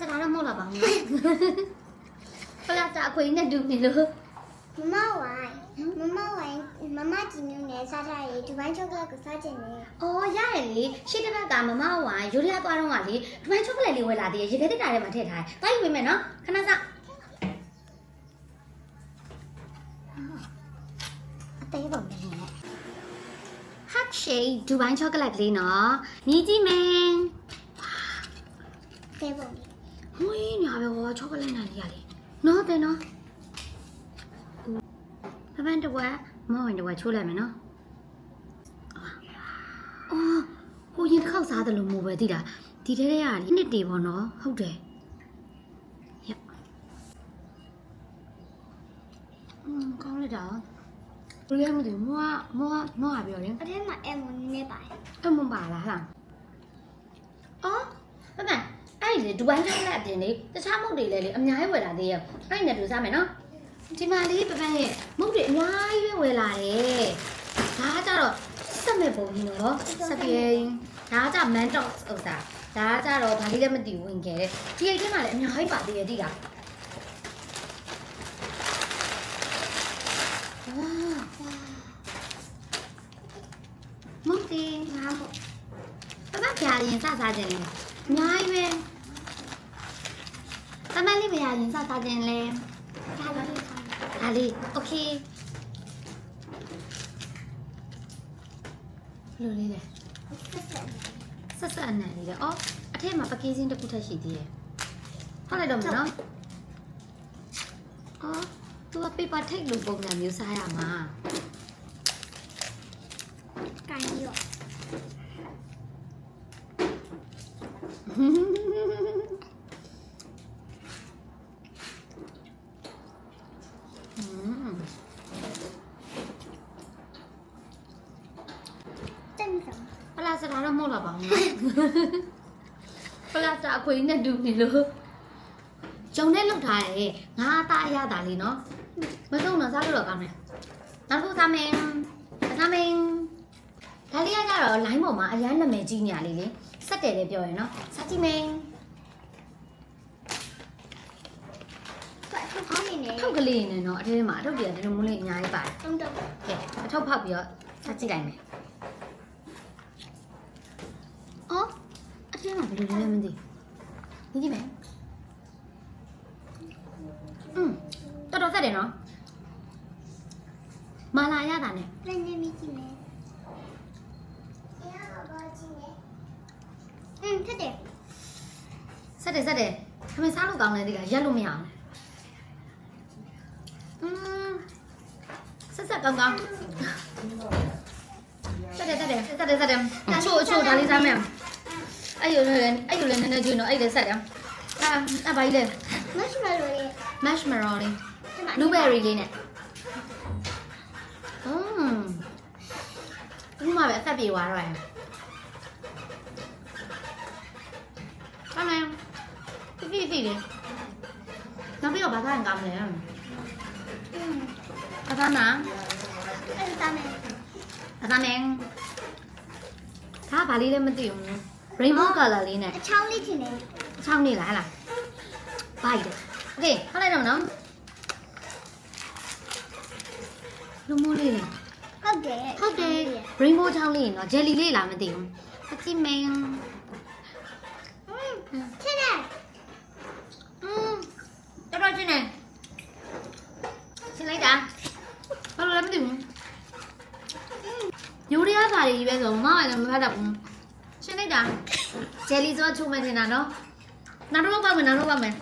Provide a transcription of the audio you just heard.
စကားတော့မဟုတ်လားပါဘူးဖလာစာအခွေနဲ့တူနေလို့မမဝိုင်းမမဝိုင်းမမကြည်နုနဲ့စားထားရေးဒူဘိုင်းချောကလက်ကိုစားချင်တယ်အော်ရရလေရှေ့တစ်ခါကမမဝိုင်ယူရီးယားသွားတော့ကလေဒီမိုင်းချောကလက်လေးဝယ်လာသေးတယ်ရေခဲတစ်တာထဲမှာထည့်ထားတယ်။သွားယူပေးမယ်နော်ခဏစအသေးပုံနဲ့ hot shake ဒူဘိုင်းချောကလက်ကလေးနော်မြည်ကြည့်မယ်သေးပုံ ဟွေးညာပဲဟောချောကလက်နိုင်လေးရလေနော်တဲ့နော်ပပန်တဝက်မောင်ဝင်တဝက်ချိုးလိုက်မယ်နော်အော်ဟိုရင်တစ်ခေါက်စားတယ်လို့မို့ပဲသိတာဒီထဲထဲရလေနှစ်တေပေါ့နော်ဟုတ်တယ်ရอืมကောင်းလိုက်တာဘယ်လိုလဲမသိဘူးမောကမောကမောကပြောတယ်အထဲမှာအမွန်နဲ့ပါတယ်အမပါလားဟာအော်မမ အဲ့ဒီလေဒူဘိုင်းကျောက်လက်အပြင်လေတခြားမုတ်တွေလည်းလေအများကြီးဝယ်လာသေးရဲ့အဲ့ဒီနဲ့တူစားမယ်နော်ဒီမှာလေးပပန်းရဲ့မုတ်တွေအများကြီးပဲဝယ်လာတယ်ဒါကကြတော့စက်မဲ့ပုံကြီးနော်စက်ပြေးဒါကကြမန်တော့ဥစ္စာဒါကကြတော့ဘာလေးလည်းမသိဘူးဝင်ခဲ့တယ်ဒီအိတ်ထဲမှာလည်းအများကြီးပါသေးရဲ့တိတာဝါမုတ်တီငါပေါ့ပပပြာရင်စစားခြင်းလေအများကြီးပဲ တမန်လေးပြာရင်စစားခြင်းလေ ဒါလည်းစား ဒါလေးโอเคလိုလေးလေ ဆက်ဆက်ဆက်ဆက်အနံ့လေးလေအော်အထက်မှာပကေးစင်းတစ်ခုထပ်ရှိသေးတယ်ဟုတ်လိုက်တော့မယ်နော်အော်သူက paper take လို့ပုံစံမျိုးစားရမှာ ကန်ရော อื စတာတော့မဟုတ်တော့ပါဘူးနော်ပလာစတာအခွေနဲ့တူနေလို့ဂျုံနဲ့လောက်ထားတယ်ငါအသားအရသာလေးနော်မဆုံးတော့စားလို့တော့ကောင်းတယ်နောက်တစ်ခုသားမင်းသားမင်းဒါလေးကကြတော့ line ပေါ်မှာအရန်နာမည်ကြီးနေရလေးလေစက်တယ်လေပြောရယ်နော်စားကြည့်မင်းထုတ်ခေါင်းနေနေထုတ်ကလေးနေနော်အထဲမှာအထုတ်ပြန်ဒီလိုမျိုးလေးအများကြီးပါတယ်တုံးတော့ကဲအထုတ်ဖောက်ပြီးတော့စားကြည့်လိုက်မယ်အော်အထဲ မှာဘယ်လိုလဲမသိဘူးကြည့်ကြည့်မယ်อืมတော်တော်ဆက်တယ်နော်မာလာရတာနဲ့ ပြန်နေမိကြည့်မယ်အေးဘာကြည့်လဲอืมထက်တယ် ဆက်တယ်ဆက်တယ်ခမင်းစားလို့ကောင်းတယ်ဒီကရက်လို့မရအောင်อืมဆက်ဆက်ကောင်းကောင်းဆက်တယ်ဆက်တယ်ဆက်တယ်ဆက်တယ်ချို့ချို့ဒါလေးစားမယ် အဲ့လိုလည်းအဲ့လိုလည်းနည်းနည်းကျွေးတော့အဲ့လည်းဆက်တယ်အာအဘိုင်းလေ marshmallow လေး marshmallow လေး blueberry လေးနဲ့อืมဒီမှာပဲအသက်ပြေသွားတော့တယ်အမေတိတိတိလေးနောက်ပြီးတော့ဘာသာရင်ကောင်းလဲဘာသာနာအဲ့ဒါမဲဘာသာမဲဒါဘာလေးလဲမသိဘူး rainbow color လေးနဲ့အချောင်းလေးချင်တယ်အချောင်းလေးလားဟလားဘိုက်တယ် okay ထားလိုက်တော့နော်လူမိုးလေးလေဟုတ်တယ်ဟုတ်တယ် rainbow ချောင်းလေးနော် jelly လေးလားမသိဘူးအချစ်မင်းချင်တယ်อืมတော်တော်ချင်တယ်ချင်လိုက်တာဘာလို့လဲမသိဘူးညိုရီးယားဘာတွေကြီးပဲဆိုမမကလည်းမဖတ်တတ်ဘူး လိုက်တာ jelly ဆိုချိုးမယ်ထင်တာနော်နောက်တော့ပောက်မယ်နောက်တော့ပောက်မယ်